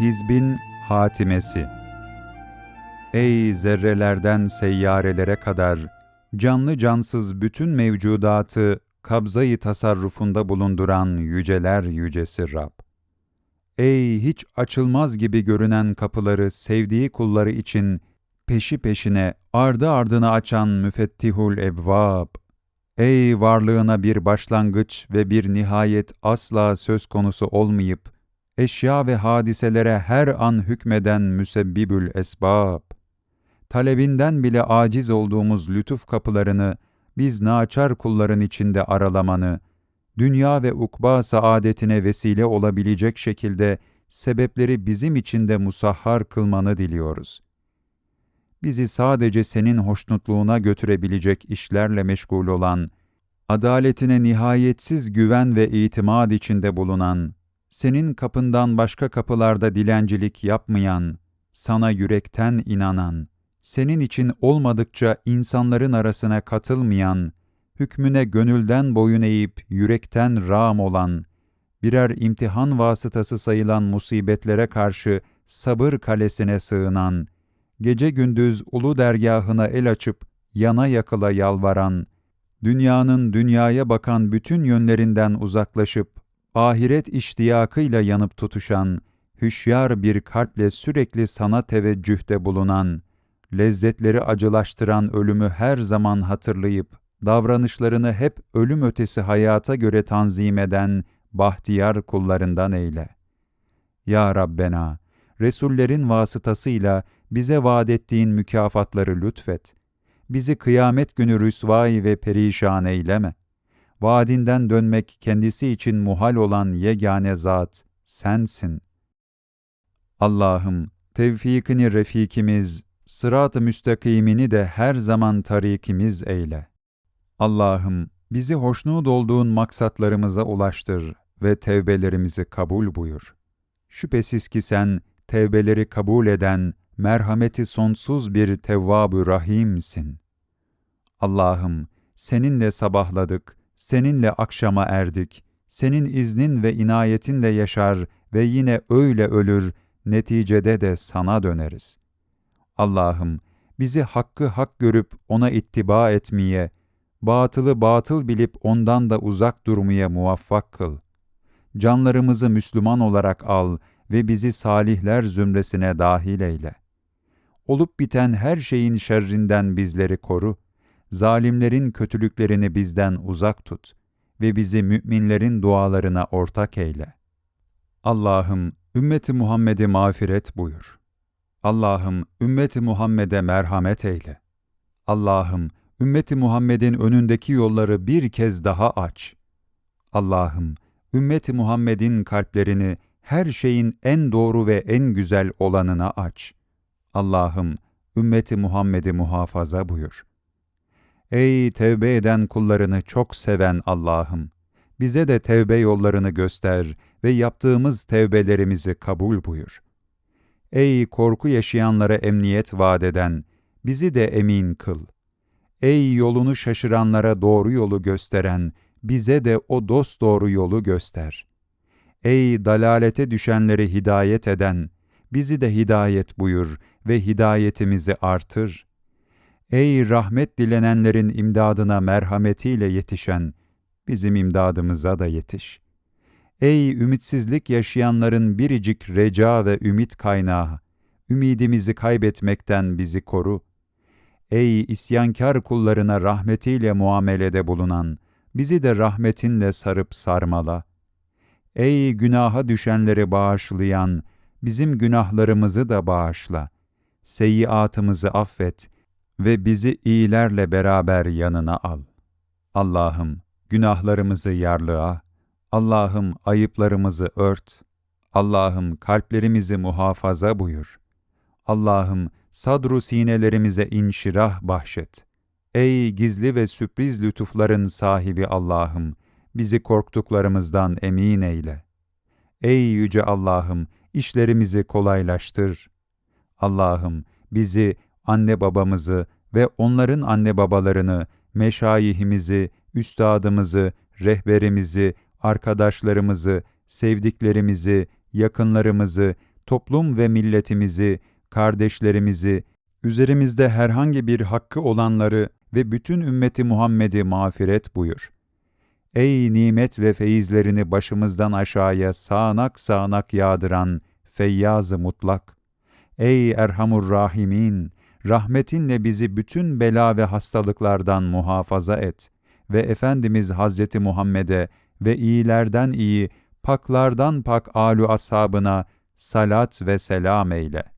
Hizbin Hatimesi Ey zerrelerden seyyarelere kadar, canlı cansız bütün mevcudatı kabzayı tasarrufunda bulunduran yüceler yücesi Rab! Ey hiç açılmaz gibi görünen kapıları sevdiği kulları için peşi peşine ardı ardına açan müfettihul evvab! Ey varlığına bir başlangıç ve bir nihayet asla söz konusu olmayıp, eşya ve hadiselere her an hükmeden müsebbibül esbab! Talebinden bile aciz olduğumuz lütuf kapılarını biz naçar kulların içinde aralamanı, dünya ve ukba saadetine vesile olabilecek şekilde sebepleri bizim için de musahhar kılmanı diliyoruz. Bizi sadece senin hoşnutluğuna götürebilecek işlerle meşgul olan, adaletine nihayetsiz güven ve itimat içinde bulunan, senin kapından başka kapılarda dilencilik yapmayan, sana yürekten inanan, senin için olmadıkça insanların arasına katılmayan, hükmüne gönülden boyun eğip yürekten rağm olan, birer imtihan vasıtası sayılan musibetlere karşı sabır kalesine sığınan, gece gündüz ulu dergahına el açıp yana yakıla yalvaran, dünyanın dünyaya bakan bütün yönlerinden uzaklaşıp, ahiret iştiyakıyla yanıp tutuşan, hüşyar bir kalple sürekli sana teveccühte bulunan, lezzetleri acılaştıran ölümü her zaman hatırlayıp, davranışlarını hep ölüm ötesi hayata göre tanzim eden bahtiyar kullarından eyle. Ya Rabbena, Resullerin vasıtasıyla bize vaat ettiğin mükafatları lütfet. Bizi kıyamet günü rüsvay ve perişan eyleme. Vaadinden dönmek kendisi için muhal olan yegane zat sensin. Allah'ım, tevfikini refikimiz, sırat-ı müstakimini de her zaman tarikimiz eyle. Allah'ım, bizi hoşnut olduğun maksatlarımıza ulaştır ve tevbelerimizi kabul buyur. Şüphesiz ki sen, tevbeleri kabul eden, merhameti sonsuz bir tevvab-ı rahimsin. Allah'ım, seninle sabahladık, seninle akşama erdik, senin iznin ve inayetinle yaşar ve yine öyle ölür, neticede de sana döneriz. Allah'ım, bizi hakkı hak görüp ona ittiba etmeye, batılı batıl bilip ondan da uzak durmaya muvaffak kıl. Canlarımızı Müslüman olarak al ve bizi salihler zümresine dahil eyle. Olup biten her şeyin şerrinden bizleri koru, zalimlerin kötülüklerini bizden uzak tut ve bizi müminlerin dualarına ortak eyle. Allah'ım, ümmeti Muhammed'i mağfiret buyur. Allah'ım, ümmeti Muhammed'e merhamet eyle. Allah'ım, ümmeti Muhammed'in önündeki yolları bir kez daha aç. Allah'ım, ümmeti Muhammed'in kalplerini her şeyin en doğru ve en güzel olanına aç. Allah'ım, ümmeti Muhammed'i muhafaza buyur. Ey tevbe eden kullarını çok seven Allah'ım! Bize de tevbe yollarını göster ve yaptığımız tevbelerimizi kabul buyur. Ey korku yaşayanlara emniyet vaat eden, bizi de emin kıl. Ey yolunu şaşıranlara doğru yolu gösteren, bize de o dost doğru yolu göster. Ey dalalete düşenleri hidayet eden, bizi de hidayet buyur ve hidayetimizi artır. Ey rahmet dilenenlerin imdadına merhametiyle yetişen, bizim imdadımıza da yetiş. Ey ümitsizlik yaşayanların biricik reca ve ümit kaynağı, ümidimizi kaybetmekten bizi koru. Ey isyankar kullarına rahmetiyle muamelede bulunan, bizi de rahmetinle sarıp sarmala. Ey günaha düşenleri bağışlayan, bizim günahlarımızı da bağışla. Seyyiatımızı affet ve bizi iyilerle beraber yanına al. Allah'ım, günahlarımızı yarlığa, Allah'ım ayıplarımızı ört, Allah'ım kalplerimizi muhafaza buyur. Allah'ım sadru sinelerimize inşirah bahşet. Ey gizli ve sürpriz lütufların sahibi Allah'ım, bizi korktuklarımızdan emin eyle. Ey yüce Allah'ım, işlerimizi kolaylaştır. Allah'ım, bizi, anne babamızı ve onların anne babalarını, meşayihimizi, üstadımızı, rehberimizi, arkadaşlarımızı, sevdiklerimizi, yakınlarımızı, toplum ve milletimizi, kardeşlerimizi, üzerimizde herhangi bir hakkı olanları ve bütün ümmeti Muhammed'i mağfiret buyur. Ey nimet ve feyizlerini başımızdan aşağıya sağanak sağanak yağdıran feyyaz-ı mutlak! Ey Erhamur Rahimin! Rahmetinle bizi bütün bela ve hastalıklardan muhafaza et ve Efendimiz Hazreti Muhammed'e ve iyilerden iyi, paklardan pak alu ashabına salat ve selam eyle.